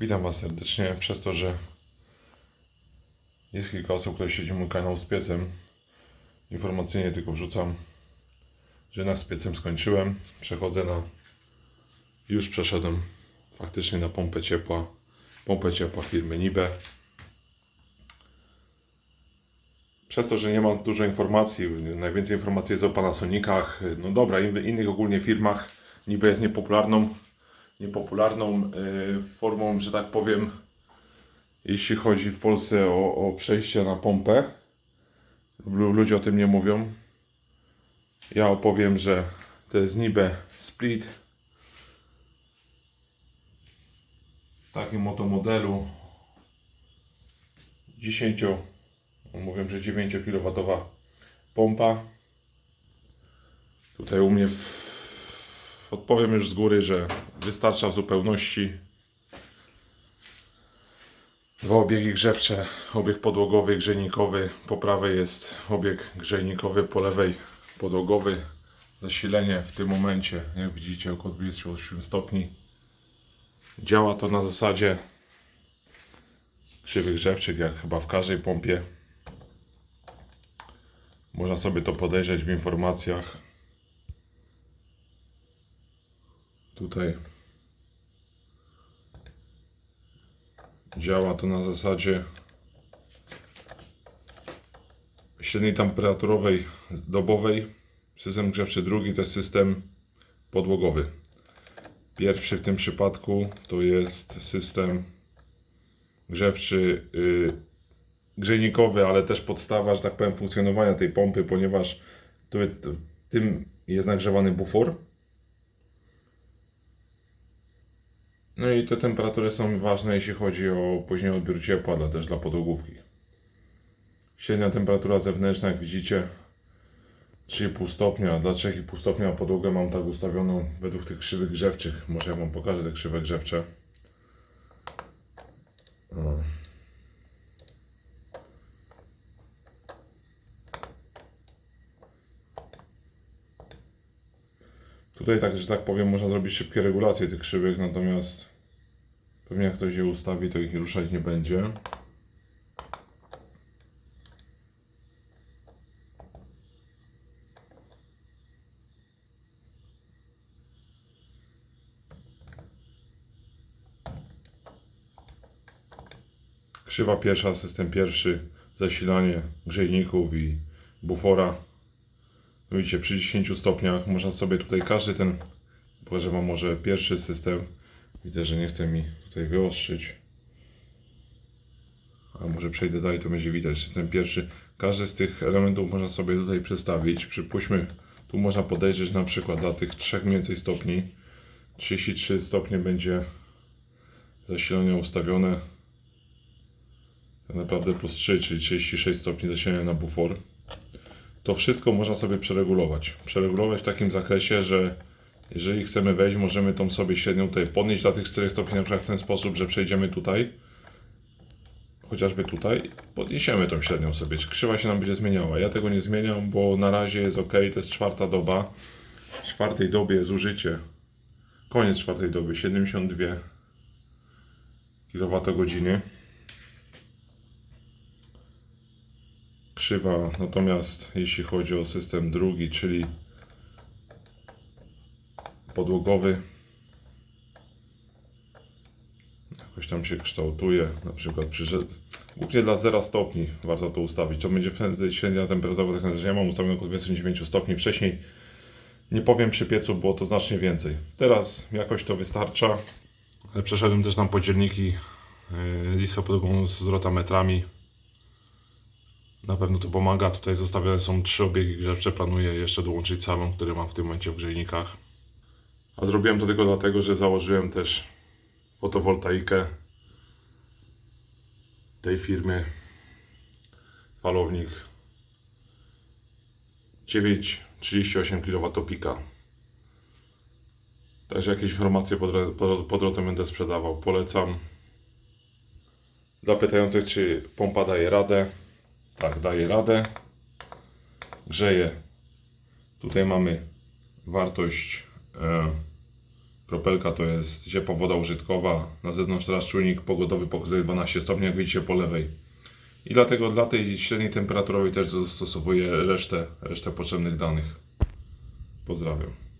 Witam Was serdecznie. Przez to, że jest kilka osób, które śledzi mój kanał z piecem, informacyjnie tylko wrzucam, że jednak z piecem skończyłem. Przechodzę na. Już przeszedłem faktycznie na pompę ciepła. Pompę ciepła firmy Nibe. Przez to, że nie mam dużo informacji, najwięcej informacji jest o Panasonicach, no dobra, in- innych ogólnie firmach. Nibe jest niepopularną niepopularną y, formą, że tak powiem, jeśli chodzi w Polsce o, o przejście na pompę. Lu- Ludzie o tym nie mówią. Ja opowiem, że to jest Nibe Split. W takim oto modelu 10, mówią, że 9 kW pompa. Tutaj u mnie w, odpowiem już z góry, że wystarcza w zupełności. Dwa obiegi grzewcze, obieg podłogowy, grzejnikowy. Po prawej jest obieg grzejnikowy, po lewej podłogowy. Zasilenie w tym momencie, jak widzicie, około 28 stopni. Działa to na zasadzie krzywych grzewczych, jak chyba w każdej pompie. Można sobie to podejrzeć w informacjach. Tutaj działa to na zasadzie średniej temperaturowej dobowej. System grzewczy drugi to jest system podłogowy. Pierwszy w tym przypadku to jest system grzewczy yy, grzejnikowy, ale też podstawa, że tak powiem, funkcjonowania tej pompy, ponieważ tu, tym jest nagrzewany bufor. No i te temperatury są ważne, jeśli chodzi o później odbiór ciepła, ale też dla podłogówki. Średnia temperatura zewnętrzna, jak widzicie, 3,5 stopnia. Dla 3,5 stopnia podłogę mam tak ustawioną według tych krzywych grzewczych. Może ja Wam pokażę te krzywe grzewcze. O. Tutaj tak, że tak powiem, można zrobić szybkie regulacje tych krzywych, natomiast pewnie jak ktoś je ustawi, to ich ruszać nie będzie. Krzywa pierwsza, system pierwszy, zasilanie grzejników i bufora. Widzicie, przy 10 stopniach można sobie tutaj każdy ten, pokażę Wam może pierwszy system. Widzę, że nie chce mi tutaj wyostrzyć. A może przejdę dalej, to będzie widać. System pierwszy. Każdy z tych elementów można sobie tutaj przedstawić. Przypuśćmy, tu można podejrzeć na przykład dla tych trzech mniej więcej stopni. 33 stopnie będzie zasilanie ustawione. Tak naprawdę plus 3, czyli 36 stopni zasilania na bufor to wszystko można sobie przeregulować. Przeregulować w takim zakresie, że jeżeli chcemy wejść, możemy tą sobie średnią tutaj podnieść dla tych 4 stopni, na przykład w ten sposób, że przejdziemy tutaj, chociażby tutaj, podniesiemy tą średnią sobie. Krzywa się nam będzie zmieniała? Ja tego nie zmieniam, bo na razie jest ok, to jest czwarta doba. W czwartej dobie jest użycie, koniec czwartej doby, 72 kWh. krzywa. Natomiast jeśli chodzi o system drugi, czyli podłogowy, jakoś tam się kształtuje, na przykład przy głównie dla 0 stopni warto to ustawić. To będzie wtedy średnia temperatura, tak że ja mam ustawioną około 29 stopni. Wcześniej nie powiem przy piecu, było to znacznie więcej. Teraz jakoś to wystarcza. Ale przeszedłem też na podzielniki yy, listopodową z rotametrami. Na pewno to pomaga. Tutaj zostawione są trzy obiegi grzewcze. Planuję jeszcze dołączyć salon, który mam w tym momencie w grzejnikach. A zrobiłem to tylko dlatego, że założyłem też fotowoltaikę tej firmy. Falownik 9,38 kW pika. Także jakieś informacje po, po, drodze będę sprzedawał. Polecam. Dla pytających, czy pompa daje radę. Tak, daje radę. Grzeje. Tutaj mamy wartość Kropelka to jest ciepła woda użytkowa. Na zewnątrz teraz czujnik pogodowy pokazuje 12 stopni, jak widzicie po lewej. I dlatego dla tej średniej temperaturowej też dostosowuję resztę, resztę potrzebnych danych. Pozdrawiam.